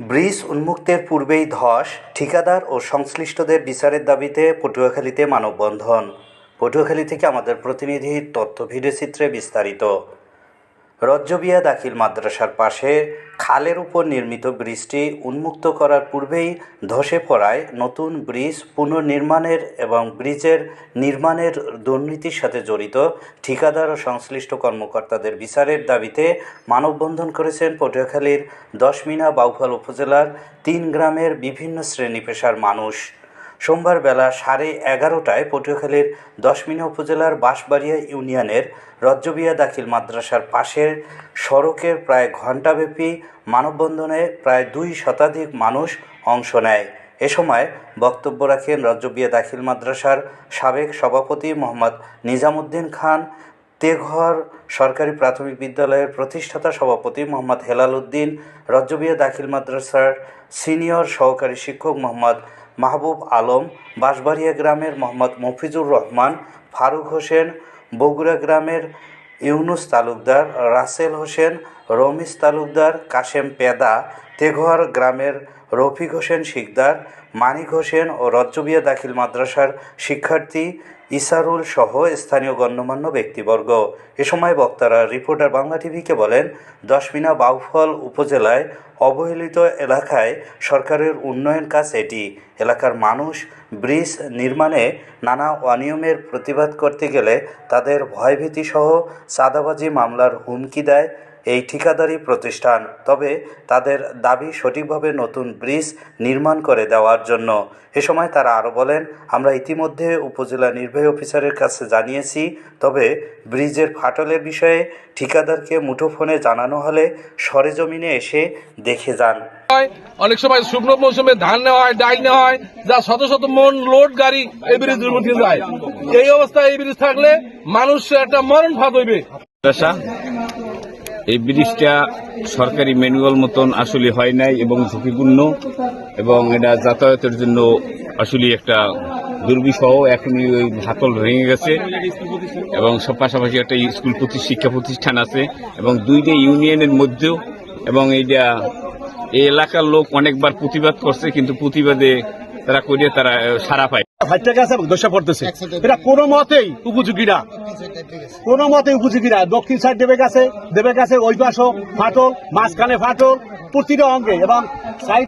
Bridge উন্মুক্তের পূর্বেই ধস, ঠিকাদার ও সংশ্লিষ্টদের বিচারের দাবিতে পটুয়াখালীতে মানববন্ধন। পটুয়াখালী থেকে আমাদের প্রতিনিধির তথ্য ভিডিওচিত্রে বিস্তারিত। রজ্জবিয়া দাখিল মাদ্রাসার পাশে খালের উপর নির্মিত ব্রিজটি উন্মুক্ত করার পূর্বেই ধসে পড়ায় নতুন ব্রিজ পুনর্নির্মাণের এবং ব্রিজের নির্মাণের দুর্নীতির সাথে জড়িত ঠিকাদার ও সংশ্লিষ্ট কর্মকর্তাদের বিচারের দাবিতে মানববন্ধন করেছেন পটুয়াখালীর দশমিনা বাউফল উপজেলার তিন গ্রামের বিভিন্ন শ্রেণি পেশার মানুষ। সোমবার বেলা সাড়ে এগারোটায় পটুয়াখালীর দশমিনা উপজেলার বাঁশবাড়িয়া ইউনিয়নের রজ্জবিয়া দাখিল মাদ্রাসার পাশের সড়কের প্রায় ঘণ্টাব্যাপী মানববন্ধনে প্রায় দুই শতাধিক মানুষ অংশ নেয়। এ সময় বক্তব্য রাখেন রজ্জবিয়া দাখিল মাদ্রাসার সাবেক সভাপতি মোহাম্মদ নিজামুদ্দিন খান, তেঘর সরকারি প্রাথমিক বিদ্যালয়ের প্রতিষ্ঠাতা সভাপতি মোহাম্মদ হেলাল উদ্দিন, রজ্জবিয়া দাখিল মাদ্রাসার সিনিয়র সহকারী শিক্ষক মোহাম্মদ মাহবুব আলম, বাঁশবাড়িয়া গ্রামের মোহাম্মদ মফিজুর রহমান, ফারুক হোসেন, বগুড়া গ্রামের ইউনুস তালুকদার, রাসেল হোসেন রমিস তালুকদার, কাশেম পেদা তেঘর গ্রামের রফিক হোসেন শিকদার, মানিক হোসেন ও রজ্জবিয়া দাখিল মাদ্রাসার শিক্ষার্থী ইসারুল সহ স্থানীয় গণ্যমান্য ব্যক্তিবর্গ। এ সময় বক্তারা রিপোর্টার বাংলা টিভিকে বলেন, দশমিনা বাউফল উপজেলায় অবহেলিত এলাকায় সরকারের উন্নয়ন কাজ এটি। এলাকার মানুষ ব্রিজ নির্মাণে নানা অনিয়মের প্রতিবাদ করতে গেলে তাদের ভয়ভীতি সহ চাঁদাবাজি মামলার হুমকি দেয় এই ঠিকাদারি প্রতিষ্ঠান তবে তাদের দাবি সঠিকভাবে নতুন ব্রিজ নির্মাণ করে দেওয়ার জন্য। এ সময় তারা আরও বলেন আমরা ইতিমধ্যে উপজেলা নির্বাহী অফিসারের কাছে জানিয়েছি তবে ব্রিজের ফাটলের বিষয়ে ঠিকাদারকে মুঠোফোনে জানানো হলে সরেজমিনে এসে দেখে যান। হয় অনেক সময় শুকনো মৌসুমে ধান নেওয়া হয় ডাল নেওয়া হয় যা শত শত মন লোড গাড়ি এই ব্রিজের মধ্যে যায়। এই অবস্থায় এই ব্রিজ থাকলে মানুষ একটা মরণ ফাঁদ হইবে। এই ব্রিজটা সরকারি ম্যানুয়াল মতন আসলে হয় নাই এবং ঝুঁকিপূর্ণ এবং এটা যাতায়াতের জন্য আসলে একটা দুর্বিষহ এখনই ওই হাতল ভেঙে গেছে এবং সব পাশাপাশি একটা স্কুল প্রতি শিক্ষা প্রতিষ্ঠান আছে এবং দুইটা ইউনিয়নের মধ্যেও এবং এইটা এই এলাকার লোক অনেকবার প্রতিবাদ করছে কিন্তু প্রতিবাদে তারা করিয়ে তারা আহ, সাড়া এবং পড়তেছে। এটা কোনো মতেই উপযোগী না। কোনো মতে উপযোগী না। দক্ষিণ সাইড দেবে গেছে দেবে গেছে ওই পাশও ফাটল মাঝখানে ফাটল প্রতিটা অঙ্গে এবং সাইড